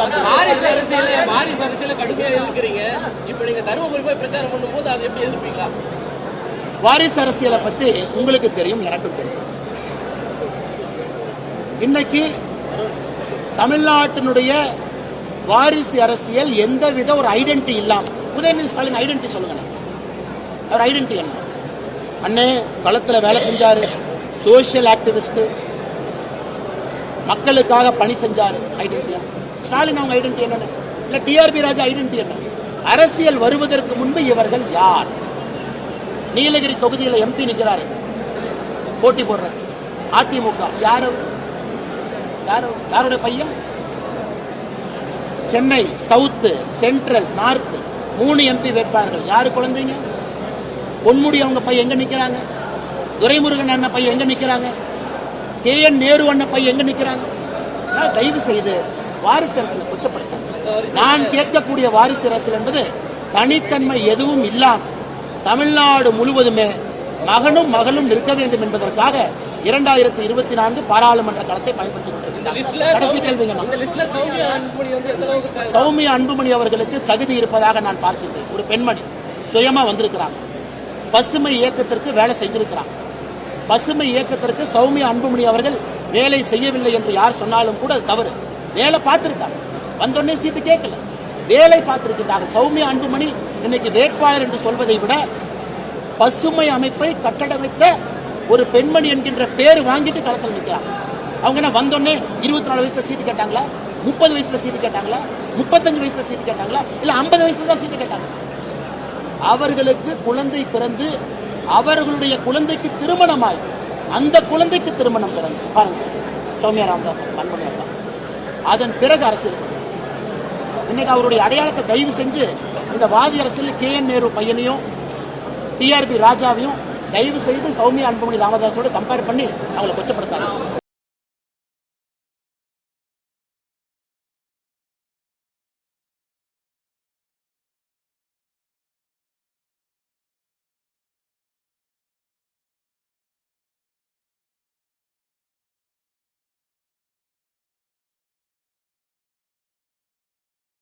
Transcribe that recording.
வாரிசு அரசியல வாரிசு அரசியல கடுமையா இருக்கிறீங்க இப்ப நீங்க தருமபுரி போய் பிரச்சாரம் பண்ணும்போது அதை எப்படி எதிர்ப்பீங்களா? வாரிசு அரசியலை பத்தி உங்களுக்கு தெரியும் எனக்கும் தெரியும். இன்னைக்கு தமிழ்நாட்டினுடைய வாரிசு அரசியல் எந்தவித ஒரு ஐடென்டி இல்லாம உதயநிதி ஸ்டாலின் ஐடென்டி சொல்லுங்க எனக்கு. அவர் ஐடென்டி என்ன? அண்ணே களத்துல வேலை செஞ்சாரு சோசியல் ஆக்டிவிஸ்ட் மக்களுக்காக பணி செஞ்சாரு ஐடென்டியா ஸ்டாலின் அவங்க ஐடென்டி என்ன இல்ல டிஆர்பி ராஜா ஐடென்டி என்ன? அரசியல் வருவதற்கு முன்பு இவர்கள் யார்? நீலகிரி தொகுதியில் எம்பி நிற்கிறாரு போட்டி போடுற அதிமுக. யார்? அவர்? யாருடைய பையன்? சென்னை சவுத்து சென்ட்ரல் நார்த் மூணு எம்பி வேட்பாளர்கள். யாரு குழந்தைங்க? பொன்முடி அவங்க பையன் எங்க நிக்கிறாங்க? துரைமுருகன் அண்ணன் பையன் எங்க நிக்கிறாங்க? கே என் நேரு அண்ணன் பையன் எங்க நிக்கிறாங்க? தயவு செய்து வாரிசு அரசியலை கொச்சப்படுத்தாங்க நான் கேட்கக்கூடிய வாரிசு அரசியல் என்பது தனித்தன்மை எதுவும் இல்லாம தமிழ்நாடு முழுவதுமே மகனும் மகளும் நிற்க வேண்டும் என்பதற்காக இரண்டாயிரத்தி இருபத்தி நான்கு பாராளுமன்ற களத்தை பயன்படுத்திக் கொண்டிருக்கிறார். சௌமியா அன்புமணி அவர்களுக்கு தகுதி இருப்பதாக நான் பார்க்கின்றேன். ஒரு பெண்மணி சுயமா வந்திருக்கிறாங்க. பசுமை இயக்கத்திற்கு வேலை செஞ்சிருக்கிறாங்க. பசுமை இயக்கத்திற்கு சௌமியா அன்புமணி அவர்கள் வேலை செய்யவில்லை என்று யார் சொன்னாலும் கூட அது தவறு. வேலை பார்த்திருக்காங்க. வந்தோடனே சீட்டு கேட்கல. வேலை பார்த்திருக்கிறார்கள் சௌமியா அன்புமணி இன்னைக்கு வேட்பாளர் என்று சொல்வதை விட பசுமை அமைப்பை கட்டடமைத்த ஒரு பெண்மணி என்கின்ற பேர் வாங்கிட்டு களத்தில் நிற்கிறாங்க. அவங்க என்ன வந்தோடனே இருபத்தி நாலு வயசுல சீட்டு கேட்டாங்களா? முப்பது வயசுல சீட்டு கேட்டாங்களா? முப்பத்தஞ்சு வயசுல சீட்டு கேட்டாங்களா? இல்ல ஐம்பது வயசுல தான் சீட்டு கேட்டாங்க. அவர்களுக்கு குழந்தை பிறந்து அவர்களுடைய குழந்தைக்கு திருமணமாய் அந்த குழந்தைக்கு திருமணம் பிறந்து. பாருங்க. சௌமியா ராமதாஸ் கண்மணி அதன் பிறகு அரசியல் இன்னைக்கு அவருடைய அடையாளத்தை தயவு செஞ்சு இந்த வாதி அரசியல் கே என் நேரு பையனையும் டிஆர்பி ராஜாவையும் தயவு செய்து சௌமியா அன்புமணி ராமதாஸோடு கம்பேர் பண்ணி அவங்களை கொச்சப்படுத்தாங்க